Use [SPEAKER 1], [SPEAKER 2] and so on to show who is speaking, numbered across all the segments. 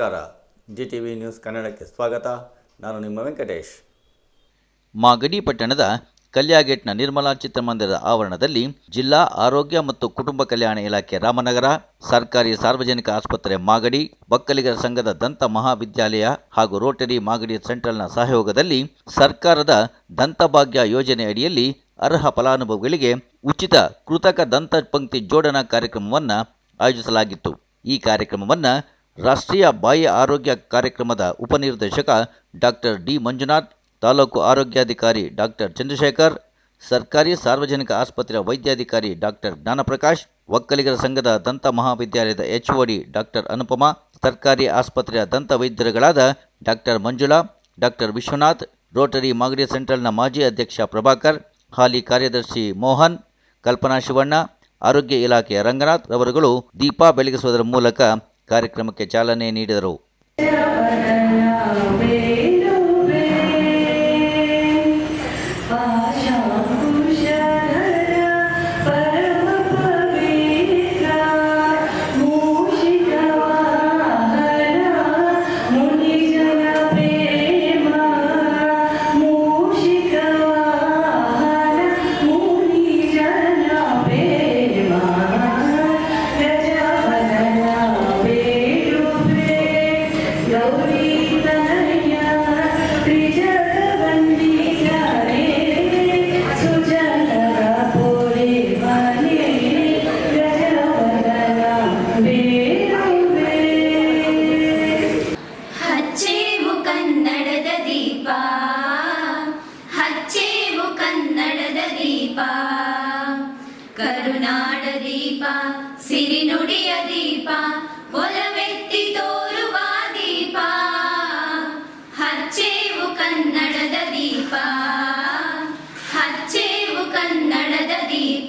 [SPEAKER 1] ನಮಸ್ಕಾರ. G T V news ಕನ್ನಡಕ್ಕೆ ಸ್ವಾಗತ. ನಾನು ನಿಮ್ಮ ವೆಂಕಟೇಶ್.
[SPEAKER 2] ಮಾಗಡಿ ಪಟ್ಟಣದ ಕಲ್ಯಾಗೇಟ್ನ ನಿರ್ಮಲಾ ಚಿತ್ರಮಂದಿರದ ಆವರಣದಲ್ಲಿ ಜಿಲ್ಲಾ ಆರೋಗ್ಯ ಮತ್ತು ಕುಟುಂಬ ಕಲ್ಯಾಣ ಇಲಾಖೆ ರಾಮನಗರ, ಸರ್ಕಾರಿ ಸಾರ್ವಜನಿಕ ಆಸ್ಪತ್ರೆ ಮಾಗಡಿ, ಬಕ್ಕಲಿಗರ ಸಂಘದ ದಂತ ಮಹಾವಿದ್ಯಾಲಯ ಹಾಗೂ ರೋಟರಿ ಮಾಗಡಿ ಸೆಂಟ್ರಲ್ನ ಸಹಯೋಗದಲ್ಲಿ ಸರ್ಕಾರದ ದಂತಭಾಗ್ಯ ಯೋಜನೆ ಅಡಿಯಲ್ಲಿ ಅರ್ಹ ಫಲಾನುಭವಿಗಳಿಗೆ ಉಚಿತ ಕೃತಕ ದಂತ ಪಂಕ್ತಿ ಜೋಡಣಾ ಕಾರ್ಯಕ್ರಮವನ್ನು ಆಯೋಜಿಸಲಾಗಿತ್ತು. ಈ ಕಾರ್ಯಕ್ರಮವನ್ನು ರಾಷ್ಟ್ರೀಯ ಬಾಯಿ ಆರೋಗ್ಯ ಕಾರ್ಯಕ್ರಮದ ಉಪನಿರ್ದೇಶಕ ಡಾಕ್ಟರ್ ಡಿ ಮಂಜುನಾಥ್, ತಾಲೂಕು ಆರೋಗ್ಯಾಧಿಕಾರಿ ಡಾಕ್ಟರ್ ಚಂದ್ರಶೇಖರ್, ಸರ್ಕಾರಿ ಸಾರ್ವಜನಿಕ ಆಸ್ಪತ್ರೆಯ ವೈದ್ಯಾಧಿಕಾರಿ ಡಾಕ್ಟರ್ ಜ್ಞಾನಪ್ರಕಾಶ್, ಒಕ್ಕಲಿಗರ ಸಂಘದ ದಂತ ಮಹಾವಿದ್ಯಾಲಯದ ಎಚ್ಒಡಿ ಡಾಕ್ಟರ್ ಅನುಪಮ, ಸರ್ಕಾರಿ ಆಸ್ಪತ್ರೆಯ ದಂತ ವೈದ್ಯರುಗಳಾದ doctor Manjula, doctor Vishwanath, Rotary Magadi ಸೆಂಟ್ರಲ್ನ ಮಾಜಿ ಅಧ್ಯಕ್ಷ ಪ್ರಭಾಕರ್, ಹಾಲಿ ಕಾರ್ಯದರ್ಶಿ ಮೋಹನ್, ಕಲ್ಪನಾ ಶಿವಣ್ಣ, ಆರೋಗ್ಯ ಇಲಾಖೆಯ ರಂಗನಾಥ್ ರವರುಗಳು ದೀಪ ಬೆಳಗಿಸುವುದರ ಮೂಲಕ ಕಾರ್ಯಕ್ರಮಕ್ಕೆ ಚಾಲನೆ ನೀಡಿದರು.
[SPEAKER 3] Открыть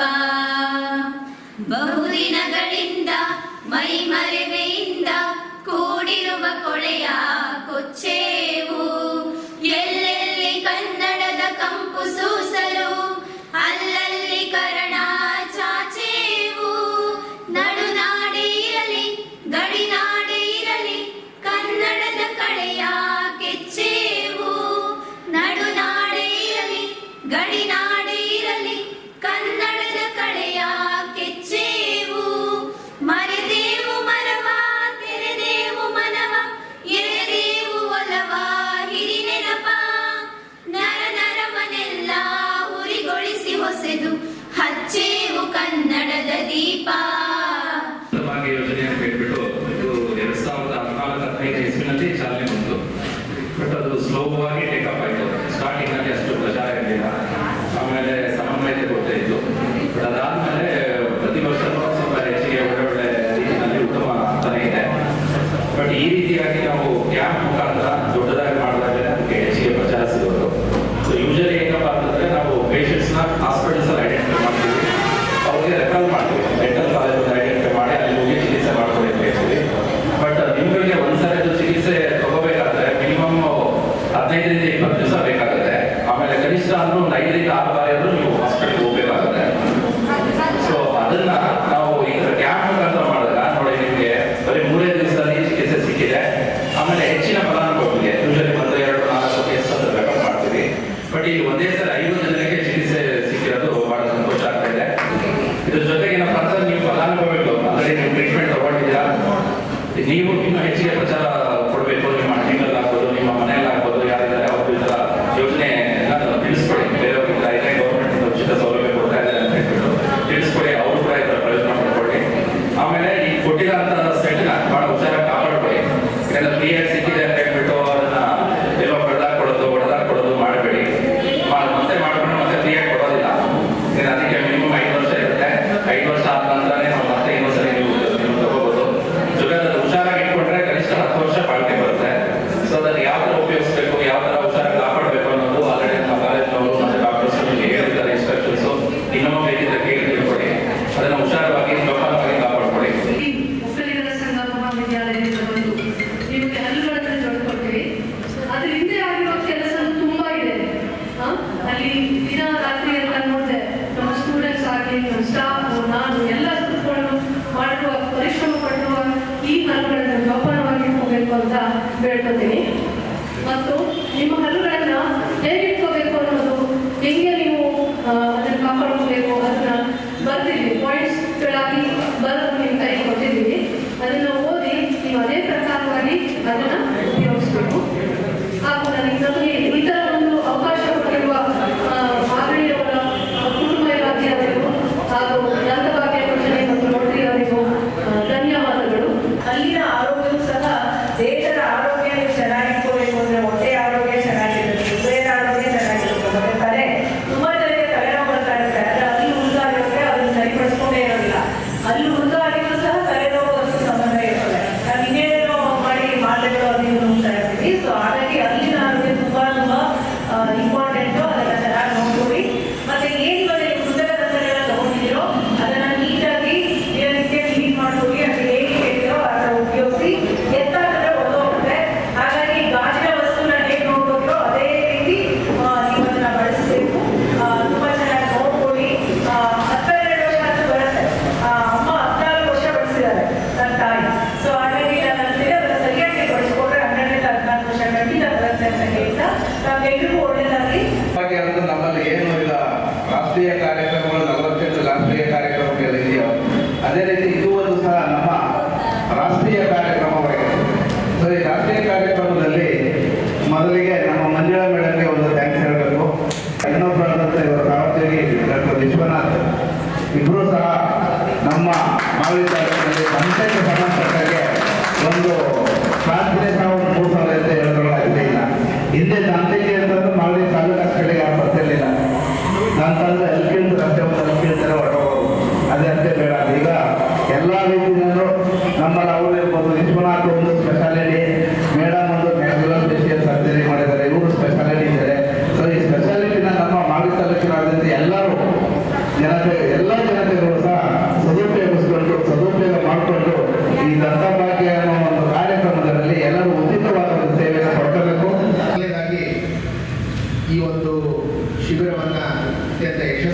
[SPEAKER 3] ದೀಪಾ ಬಹುದಿನಗಳಿಂದ ಮೈಮರೆವೆಯಿಂದ ಕೂಡಿರುವ ಕೊಳೆಯ
[SPEAKER 4] ಕೊಚ್ಚೇ. objetivo ನಿಮ್ಮ
[SPEAKER 5] ಹಲ್ಲುಗಳನ್ನ ಹೇಗೆ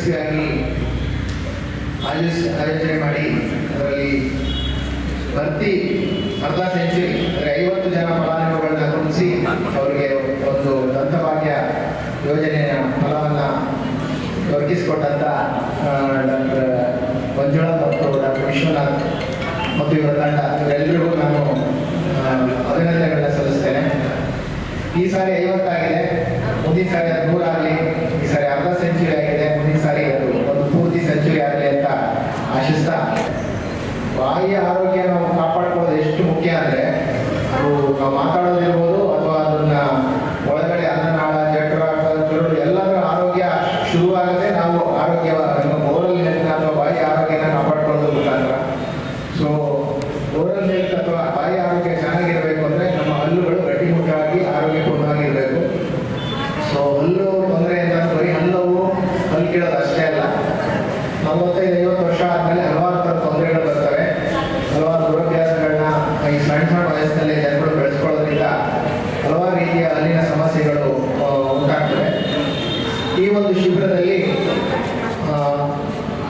[SPEAKER 6] ಯಶಸ್ವಿಯಾಗಿ ಆಯೋಜನೆ ಮಾಡಿ ಅದರಲ್ಲಿ ಭರ್ತಿ ಅರ್ಧ ಸೆಂಚುರಿ, ಅಂದರೆ ಐವತ್ತು ಜನ ಫಲಾನುಭವಿಗಳನ್ನ ಗುಣಿಸಿ ಅವರಿಗೆ ಒಂದು ದಂತಭಾಗ್ಯ ಯೋಜನೆಯ ಫಲವನ್ನು ಒದಗಿಸಿಕೊಟ್ಟಂಥ ಡಾಕ್ಟರ್ ಮಂಜುಳಾ ಮತ್ತು ಡಾಕ್ಟರ್ ವಿಶ್ವನಾಥ್ ಮತ್ತು ಇವರ ತಂಡ. ಇವರೆಲ್ಲರಿಗೂ ನಾನು ಅಭಿನಂದನೆಗಳನ್ನ ಸಲ್ಲಿಸ್ತೇನೆ. ಈ ಸಾರಿ ಐವತ್ತಾಗಿದೆ. ಮುಂದಿನ ಸಾರಿ ಅದು ನೂರ ಆಗಲಿ, ಈ ಸಾರಿ ಅರ್ಧ ಸೆಂಚುರಿ ಆಗಿದೆ, ಮುಂದಿನ ಸಾರಿ ಅದು ಒಂದು ಪೂರ್ತಿ ಸೆಂಚುರಿ ಆಗಲಿ ಅಂತ ಆಶಿಸ್ತಾ. ಬಾಯಿಯ ಆರೋಗ್ಯ ನಾವು ಕಾಪಾಡ್ಕೊಳ್ಳೋದು ಎಷ್ಟು ಮುಖ್ಯ ಅಂದರೆ, ಅದು ನಾವು ಮಾತಾಡೋದಿರ್ಬೋದು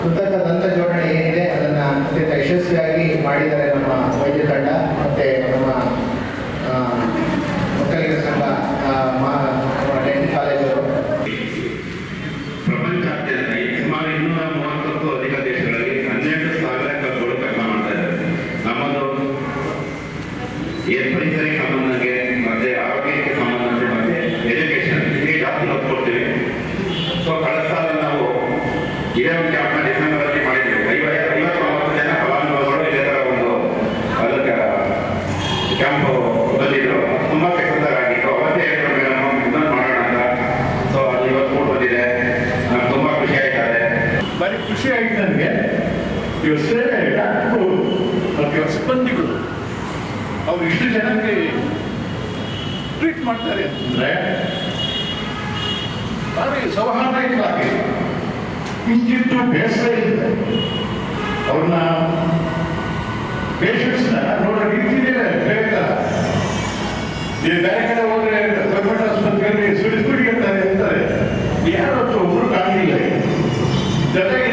[SPEAKER 6] ಕೃತಕ ದಂತ ಜೋಡಣೆ ಏನಿದೆ ಅದನ್ನ ಅತ್ಯಂತ ಯಶಸ್ವಿಯಾಗಿ ಮಾಡಿದ್ದಾರೆ ನಮ್ಮ ವೈದ್ಯ ತಂಡ ಮತ್ತು ನಮ್ಮ ಒಕ್ಕಲಿಗರ ಸಂಘ
[SPEAKER 1] ಇದೇ ಕ್ಯಾಂಪ್ನಲ್ಲಿ ಐವತ್ತು ಒಂದು ತುಂಬ ಮಾಡೋಣ ಅಂತ. ಇವತ್ತು ಬಂದಿದೆ. ತುಂಬ ಖುಷಿ ಆಯ್ತಾರೆ
[SPEAKER 7] ಭಾರಿ ಖುಷಿ ನನಗೆ. ಡಾಕ್ಟ್ರು ಅವ್ರು ಇಷ್ಟು ಜನಕ್ಕೆ ಟ್ರೀಟ್ ಮಾಡ್ತಾರೆ ಅಂತಂದ್ರೆ ಭಾರಿ ಸೌಹಾರ್ದಯುತವಾಗಿ. ಕಿಂಚಿತ್ತು ಬೇಸರ ಇದ್ದಾರೆ ಅವ್ರನ್ನ ಪೇಷಂಟ್ಸ್ನ ನೋಡೋ ರೀತಿನೇ ನೀವು ಬೇರೆ ಕಡೆ ಹೋದ್ರೆ ಗವರ್ಮೆಂಟ್ ಆಸ್ಪತ್ರೆಯಲ್ಲಿ ಸುಡಿ ಸುಡಿ ಅಂತಾರೆ ಅಂತಾರೆ ಯಾರು ಒಬ್ಬರು ಕಾಣಲಿಲ್ಲ? ಜೊತೆಗೆ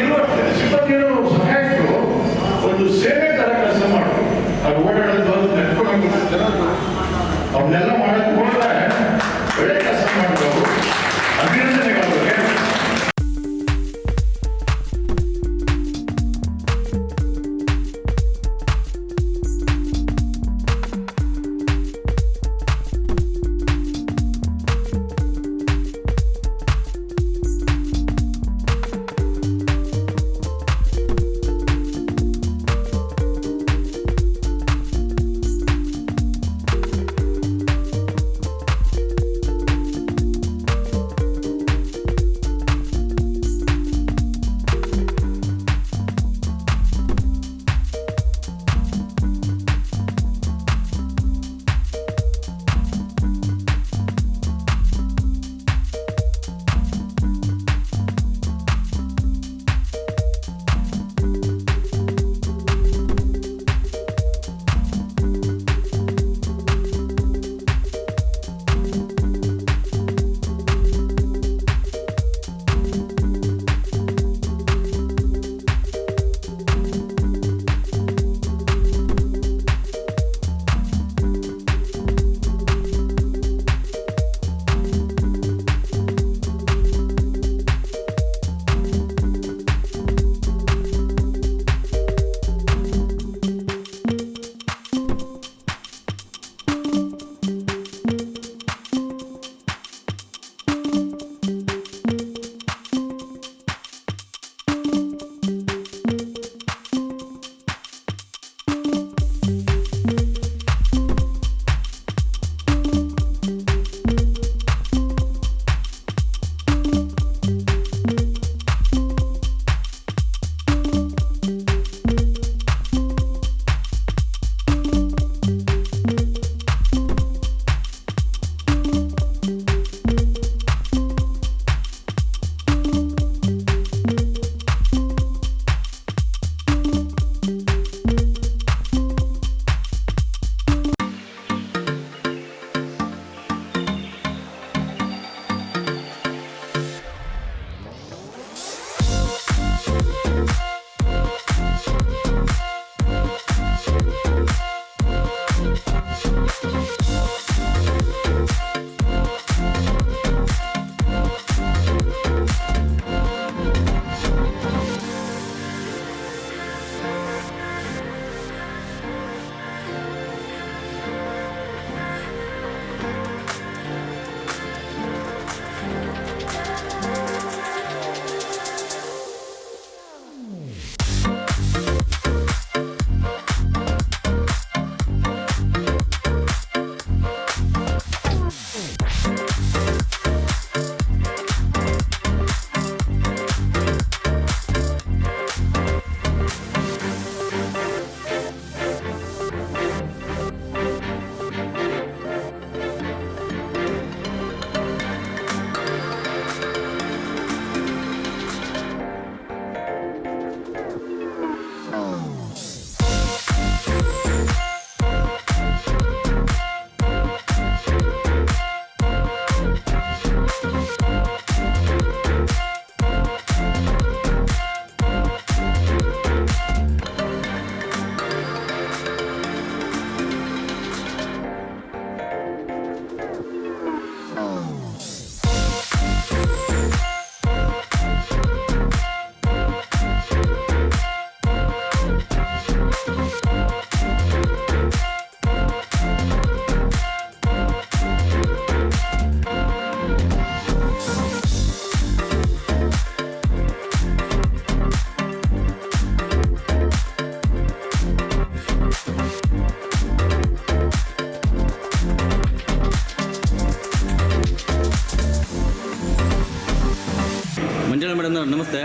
[SPEAKER 1] ಮೇಡಮ್ ನಮಸ್ತೆ.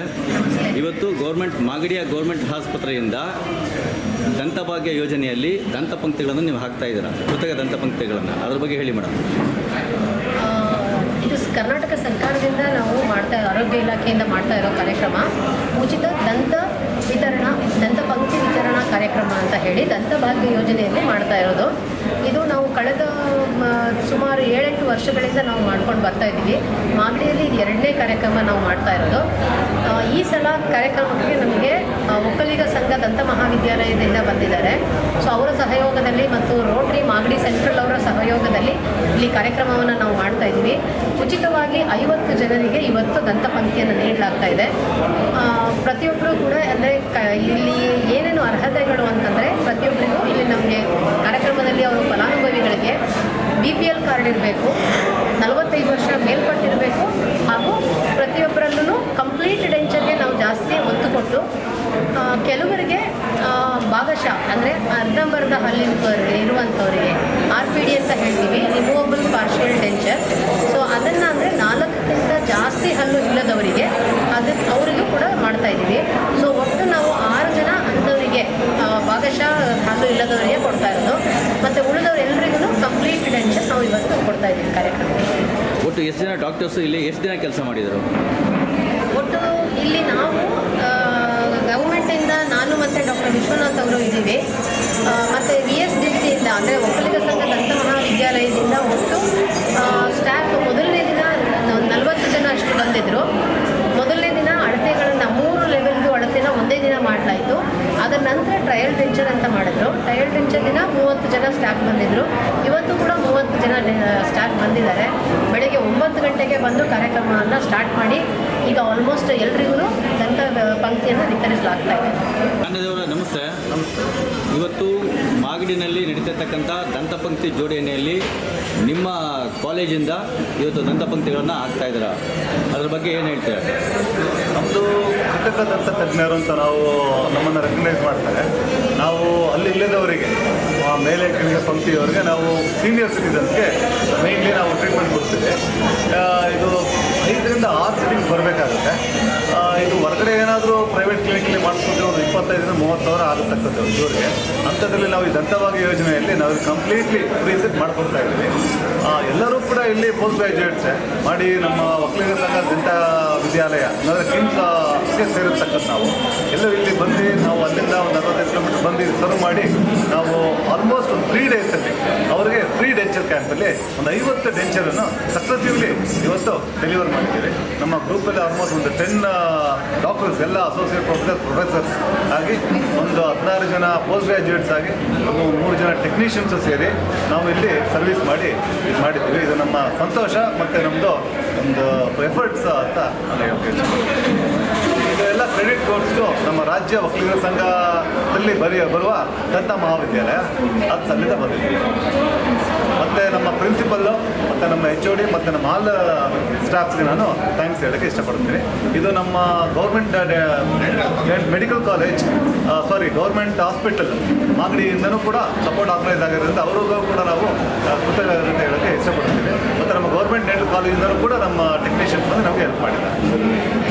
[SPEAKER 1] ಇವತ್ತು ಗೌರ್ಮೆಂಟ್ ಮಾಗಡಿಯ ಗೌರ್ಮೆಂಟ್ ಆಸ್ಪತ್ರೆಯಿಂದ ದಂತಭಾಗ್ಯ ಯೋಜನೆಯಲ್ಲಿ ದಂತ ಪಂಕ್ತಿಗಳನ್ನು ನೀವು ಹಾಕ್ತಾ ಇದ್ದೀರಾ? ಕೃತಕ ದಂತ ಪಂಕ್ತಿಗಳನ್ನು. ಅದ್ರ ಬಗ್ಗೆ ಹೇಳಿ ಮೇಡಮ್
[SPEAKER 8] ಇದು ಕರ್ನಾಟಕ ಸರ್ಕಾರದಿಂದ ನಾವು ಮಾಡ್ತಾ, ಆರೋಗ್ಯ ಇಲಾಖೆಯಿಂದ ಮಾಡ್ತಾ ಇರೋ ಕಾರ್ಯಕ್ರಮ. ಉಚಿತ ದಂತ ವಿತರಣಾ, ದಂತ ಪಂಕ್ತಿ ವಿತರಣಾ ಕಾರ್ಯಕ್ರಮ ಅಂತ ಹೇಳಿ ದಂತಭಾಗ್ಯ ಯೋಜನೆಯಲ್ಲಿ ಮಾಡ್ತಾ ಇರೋದು. ಇದು ನಾವು ಕಳೆದ ಸುಮಾರು ಏಳೆಂಟು ವರ್ಷಗಳಿಂದ ನಾವು ಮಾಡ್ಕೊಂಡು ಬರ್ತಾ ಇದ್ದೀವಿ. ಮಾಗಡಿಯಲ್ಲಿ ಇದು ಎರಡನೇ ಕಾರ್ಯಕ್ರಮ ನಾವು ಮಾಡ್ತಾ ಇರೋದು. ಈ ಸಲ ಕಾರ್ಯಕ್ರಮಕ್ಕೆ ನಮಗೆ ಒಕ್ಕಲಿಗ ಸಂಘ ದಂತ ಮಹಾವಿದ್ಯಾಲಯದಿಂದ ಬಂದಿದ್ದಾರೆ. ಸೊ ಅವರ ಸಹಯೋಗದಲ್ಲಿ ಮತ್ತು ರೋಟ್ರಿ ಮಾಗಡಿ ಸೆಂಟ್ರಲ್ ಅವರ ಸಹಯೋಗದಲ್ಲಿ ಇಲ್ಲಿ ಕಾರ್ಯಕ್ರಮವನ್ನು ನಾವು ಮಾಡ್ತಾ ಇದ್ದೀವಿ. ಉಚಿತವಾಗಿ ಐವತ್ತು ಜನರಿಗೆ ಇವತ್ತು ದಂತ ಪಂಕ್ತಿಯನ್ನು ನೀಡಲಾಗ್ತಾ ಇದೆ. ಪ್ರತಿಯೊಬ್ಬರು ಕೂಡ ಅಂದರೆ ಇಲ್ಲಿ ಏನೇನು ಅರ್ಹತೆಗಳು ಅಂತಂದರೆ ಪ್ರತಿಯೊಬ್ಬರಿಗೂ ಇಲ್ಲಿ ನಮಗೆ ಕಾರ್ಯಕ್ರಮದಲ್ಲಿ ಅವರು ಫಲಾನುಭವಿಗಳಿಗೆ ಬಿ ಪಿ ಎಲ್ ಕಾರ್ಡ್ ಇರಬೇಕು, ನಲವತ್ತೈದು ವರ್ಷ ಮೇಲ್ಪಟ್ಟಿರಬೇಕು, ಹಾಗೂ ಪ್ರತಿಯೊಬ್ಬರಲ್ಲೂ ಕಂಪ್ಲೀಟ್ ಡೆಂಚರ್ಗೆ ನಾವು ಜಾಸ್ತಿ ಒತ್ತು ಕೊಟ್ಟು ಕೆಲವರಿಗೆ ಭಾಗಶಃ, ಅಂದರೆ ಅರ್ಧಂಬರ್ಧ ಅಲ್ಲಿ ಇರುವಂಥವರಿಗೆ ಆರ್ ಪಿ ಡಿ ಅಂತ ಹೇಳ್ತೀವಿ.
[SPEAKER 1] ಎಷ್ಟು ದಿನ ಕೆಲಸ ಮಾಡಿದರು?
[SPEAKER 8] ನಂತರ ಟ್ರಯಲ್ ವೆಂಚರ್ ಅಂತ ಮಾಡಿದ್ರು. ಟ್ರಯಲ್ ವೆಂಚರ್ ದಿನ ಮೂವತ್ತು ಜನ ಸ್ಟಾಫ್ ಬಂದಿದ್ದರು ಇವತ್ತು ಕೂಡ ಮೂವತ್ತು ಜನ ಸ್ಟಾಫ್ ಬಂದಿದ್ದಾರೆ. ಬೆಳಗ್ಗೆ ಒಂಬತ್ತು ಗಂಟೆಗೆ ಬಂದು ಕಾರ್ಯಕ್ರಮವನ್ನು ಸ್ಟಾರ್ಟ್ ಮಾಡಿ ಈಗ ಆಲ್ಮೋಸ್ಟ್ ಎಲ್ರಿಗೂ ದಂತ ಪಂಕ್ತಿಯನ್ನು ವಿತರಿಸಲಾಗ್ತಾ ಇದೆ.
[SPEAKER 1] ನಮಸ್ತೆ. ಇವತ್ತು ಮಾಗಡಿನಲ್ಲಿ ನಡೀತಿರ್ತಕ್ಕಂಥ ದಂತಪಂಕ್ತಿ ಜೋಡಣೆಯಲ್ಲಿ ನಿಮ್ಮ ಕಾಲೇಜಿಂದ ಇವತ್ತು ದಂತಪಂಕ್ತಿಗಳನ್ನು ಹಾಕ್ತಾ ಇದ್ದೀರಾ? ಅದ್ರ ಬಗ್ಗೆ ಏನು ಹೇಳ್ತೀರಾ?
[SPEAKER 9] ನಮ್ಮದು ಕೃತಕ ದಂತ ತಜ್ಞರು ಅಂತ ನಾವು ನಮ್ಮನ್ನು ರೆಕಗ್ನೈಸ್ ಮಾಡ್ತಾರೆ. ನಾವು ಅಲ್ಲಿ ಇಲ್ಲದವರಿಗೆ ಮೇಲೆ ಕೆಳಗೆ ಪಂಕ್ತಿಯವರಿಗೆ ನಾವು ಸೀನಿಯರ್ ಸಿಟಿಸನ್ಸ್ಗೆ ಮೇಯ್ನ್ಲಿ ನಾವು ಟ್ರೀಟ್ಮೆಂಟ್ ಕೊಡ್ತೀವಿ. ಇದು ಐದರಿಂದ ಆರು ಸಿಟಿಂಗ್ ಬರಬೇಕಾಗುತ್ತೆ. ಇದು ಹೊರಗಡೆ ಏನಾದರೂ ಪ್ರೈವೇಟ್ ಕ್ಲಿನಿಕಲ್ಲಿ ಮಾಡಿಸ್ಕೊಂಡ್ರೆ ಒಂದು ಇಪ್ಪತ್ತೈದರಿಂದ ಮೂವತ್ತು ಸಾವಿರ ಆಗುತ್ತೆ ಇವರಿಗೆ ಅಂಥದ್ರಲ್ಲಿ ನಾವು ಈ ದಂತವಾಗಿ ಯೋಜನೆಯಲ್ಲಿ ನಾವು ಕಂಪ್ಲೀಟ್ಲಿ ಫ್ರೀ ಮಾಡ್ಕೊಳ್ತಾ ಇದ್ದೀವಿ. ಎಲ್ಲರೂ ಕೂಡ ಇಲ್ಲಿ ಪೋಸ್ಟ್ ಗ್ರಾಜ್ಯುಯೇಟ್ಸೆ ಮಾಡಿ ನಮ್ಮ ಒಕ್ಕಲಿಗ ಸಂಘ ದಂತ ವಿದ್ಯಾಲಯ, ಅಂದರೆ ಕಿಮ್ಸ್ಗೆ ಸೇರಿರ್ತಕ್ಕಂಥ ನಾವು ಎಲ್ಲರೂ ಇಲ್ಲಿ ಬಂದು ನಾವು ಅಲ್ಲಿಂದ ಒಂದು ಅರವತ್ತೈದು ಕಿಲೋಮೀಟರ್ ಬಂದು ಸರ್ವ್ ಮಾಡಿ ನಾವು ಆಲ್ಮೋಸ್ಟ್ ಒಂದು ತ್ರೀ ಡೇಸಲ್ಲಿ ಅವರಿಗೆ ಫ್ರೀ ಡೆಂಚರ್ ಕ್ಯಾಂಪಲ್ಲಿ ಒಂದು ಐವತ್ತು ಡೆಂಚರನ್ನು ಸಕ್ಸಸಿವ್ಲಿ ಇವತ್ತು ಡೆಲಿವರ್ ಮಾಡಿದ್ದೀವಿ. ನಮ್ಮ ಗ್ರೂಪಲ್ಲಿ ಆಲ್ಮೋಸ್ಟ್ ಒಂದು ಟೆನ್ ಡಾಕ್ಟರ್ಸ್ ಎಲ್ಲ ಅಸೋಸಿಯೇಟ್ ಪ್ರೊಫೆಸರ್ ಪ್ರೊಫೆಸರ್ಸ್ ಆಗಿ ಒಂದು ಹದಿನಾರು ಜನ ಪೋಸ್ಟ್ ಗ್ರ್ಯಾಜುಯೇಟ್ಸ್ ಆಗಿ ಒಂದು ಮೂರು ಜನ ಟೆಕ್ನಿಷಿಯನ್ಸು ಸೇರಿ ನಾವು ಇಲ್ಲಿ ಸರ್ವಿಸ್ ಮಾಡಿ ಇದು ಮಾಡಿದ್ದೀವಿ. ಇದು ನಮ್ಮ ಸಂತೋಷ ಮತ್ತು ನಮ್ಮದು ಒಂದು ಎಫರ್ಟ್ಸ್ ಅಂತ ನಾನು ಹೇಳ್ತೀನಿ. ಕ್ರೆಡಿಟ್ ಕೋರ್ಸ್ಟು ನಮ್ಮ ರಾಜ್ಯ ವಕೀಲರ ಸಂಘದಲ್ಲಿ ಬರಿ ಬರುವ ದಂತ ಮಹಾವಿದ್ಯಾಲಯ ಅದು ಸಂಘದ ಬಂದಿದೆ. ಮತ್ತು ನಮ್ಮ ಪ್ರಿನ್ಸಿಪಲ್ಲು ಮತ್ತು ನಮ್ಮ ಎಚ್ ಒ ಡಿ ಮತ್ತು ನಮ್ಮ ಆಲ್ ಸ್ಟಾಫ್ಸ್ಗೆ ನಾನು ಥ್ಯಾಂಕ್ಸ್ ಹೇಳೋಕ್ಕೆ ಇಷ್ಟಪಡ್ತೀನಿ ಇದು ನಮ್ಮ government medical college sorry government hospital ಮಾಗಡಿಯಿಂದನೂ ಕೂಡ ಸಪೋರ್ಟ್ ಆರ್ಗನೈಸ್ ಆಗಿರೋದ್ರಿಂದ ಅವ್ರಿಗೂ ಕೂಡ ನಾವು ಕೃತಜ್ಞತೆ ಹೇಳೋಕ್ಕೆ ಇಷ್ಟಪಡ್ತೀವಿ ಮತ್ತು ನಮ್ಮ ಗೌರ್ಮೆಂಟ್ ಡೆಂಟಲ್ ಕಾಲೇಜಿಂದಲೂ ಕೂಡ ನಮ್ಮ ಟೆಕ್ನಿಷಿಯನ್ಸ್ ಬಂದು ನಮಗೆ ಹೆಲ್ಪ್ ಮಾಡಿದ್ದಾರೆ.